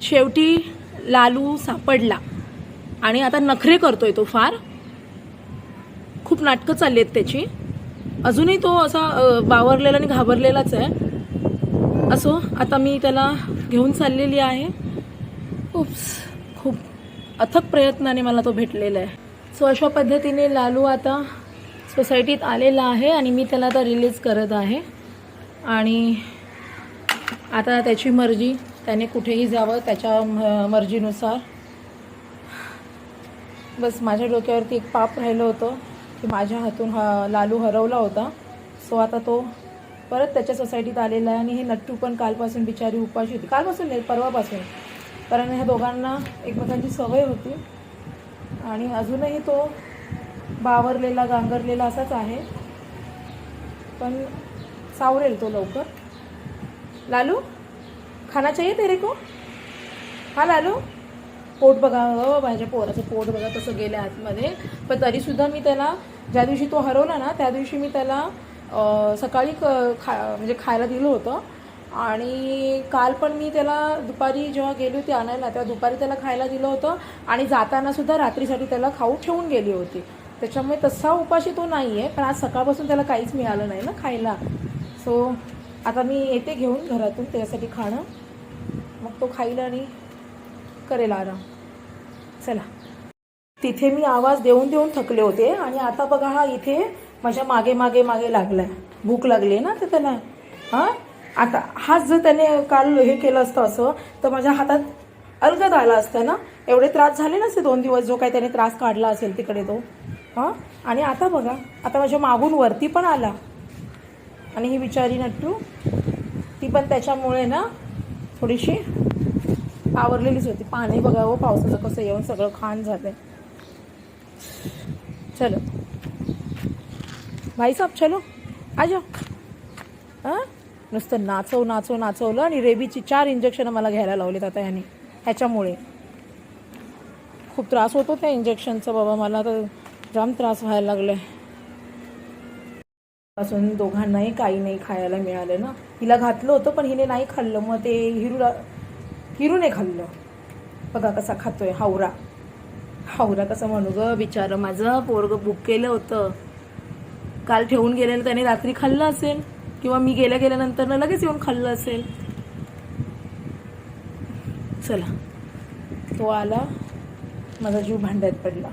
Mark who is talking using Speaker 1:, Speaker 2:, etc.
Speaker 1: शेवटी लालू सापडला. आणि आता नखरे करतोय तो फार. खूप नाटकं चालली आहेत त्याची. अजूनही तो असा बावरलेला आणि घाबरलेलाच आहे. असो आता मी त्याला घेऊन चाललेली आहे. उप्स खूप अथक प्रयत्नाने मला तो भेटलेला आहे. सो अशा पद्धतीने लालू आता सोसायटीत आलेला आहे आणि मी त्याला आता रिलीज करत आहे. आणि आता त्याची मर्जी त्याने कुठेही जावं त्याच्या म- मर्जीनुसार. बस माझ्या डोक्यावरती एक पाप राहिलं होतं की माझ्या हातून हा लालू हरवला होता. सो आता तो परत त्याच्या सोसायटीत आलेला आहे आणि हे नट्टू पण कालपासून बिचारी उपाशी होती. कालपासून नाही परवापासून. कारण ह्या दोघांना एकमेकांची सवय होती. आणि अजूनही तो बावरलेला गांगरलेला असाच आहे. पण सावरेल तो लवकर. लालू खाना चाहिए तेरे को? हा लालू? पोट बघा अ, माझ्या पोराचं पोट बघा तसं गेलं आतमध्ये. पण तरीसुद्धा मी त्याला ज्या दिवशी तो हरवला ना त्या दिवशी मी त्याला सकाळी क- खा म्हणजे खायला दिलं होतं. आणि काल पण मी त्याला दुपारी जेव्हा गेली होती आणायला तेव्हा दुपारी त्याला खायला दिलं होतं. आणि जातानासुद्धा रात्रीसाठी त्याला खाऊ ठेवून गेली होती. त्याच्यामुळे तसा उपाशी तो नाही आहे पण आज सकाळपासून त्याला काहीच मिळालं नाही ना खायला. सो आता मी येते घेऊन घरातून त्याच्यासाठी खाणं. मग तो खाईल आणि करेल आराम. चला. तिथे मी आवाज देऊन देऊन थकले होते आणि आता बघा हा इथे माझ्या मागे मागे मागे लागलाय. भूक लागली ना ते त्याला हां? आता हाच जर त्याने काल हे केलं असतं असं तर माझ्या हातात अलगद आला असता ना? एवढे त्रास झाले नसते दोन दिवस जो काही त्याने त्रास काढला असेल तिकडे तो. हां? आणि आता बघा आता माझ्या मागून वरती पण आला. आणि ही बिचारी नट्टू ती पण त्याच्यामुळे ना थोडीशी आवरलेलीच होती. पाणी बघावं पावसाचं कसं येऊन सगळं खाण झालंय. चलो. भाई साहब चलो. आ जाओ. हां नुसतं नाचव नाचव नाचवलं आणि रेबीची चार इंजेक्शन मला घ्यायला लावलेत आता ह्याने. ह्याच्यामुळे. खूप त्रास होतो त्या इंजेक्शनचा बाबा मला तर जाम त्रास व्हायला लागलाय. पासून दोघांनाही काही नाही खायला मिळालं ना. हिला घातलं होतं पण हिने नाही खाल्लं. मग ते हिरूला हिरूने खाल्लं. बघा कसा खातोय हावरा. हावरा कसा म्हणू ग बिचारं. माझं पोरग बुक केलं होतं. काल ठेवून गेलेलं त्याने रात्री खाल्लं असेल? किंवा मी गेल्या गेल्यानंतर ना लगेच येऊन खाल्लं असेल? चला. तो आला. माझा जीव भांड्यात पडला.